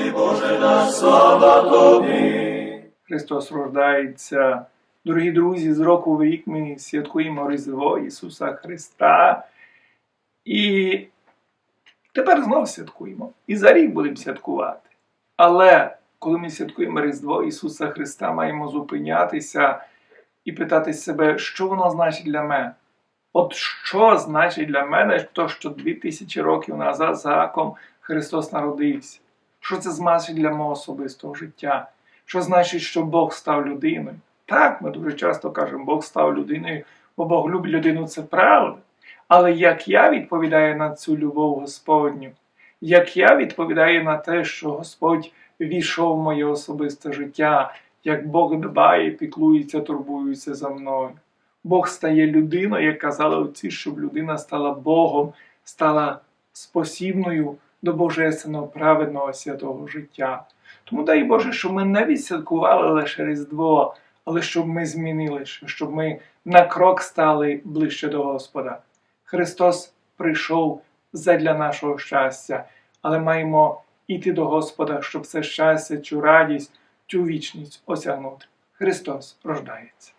тобі, Боже наш, слава тобі. Христос рождається. Дорогі друзі, з року в рік ми святкуємо Різдво Ісуса Христа. І тепер знову святкуємо. І за рік будемо святкувати. Але коли ми святкуємо Різдво Ісуса Христа, маємо зупинятися і питати себе, що воно значить для мене. От що значить для мене, то, що 2000 років назад за раком Христос народився? Що це значить для мого особистого життя? Що значить, що Бог став людиною? Так, ми дуже часто кажемо, Бог став людиною, бо Бог любить людину, це правда. Але як я відповідаю на цю любов Господню, як я відповідаю на те, що Господь війшов в моє особисте життя, як Бог дбає, піклується, турбується за мною. Бог стає людиною, як казали отці, щоб людина стала Богом, стала спосібною до божественного праведного святого життя. Тому дай Боже, щоб ми не відсвяткували лише Різдво, але щоб ми змінилися, щоб ми на крок стали ближче до Господа. Христос прийшов задля нашого щастя, але маємо йти до Господа, щоб це щастя, цю радість, цю вічність осягнути. Христос рождається.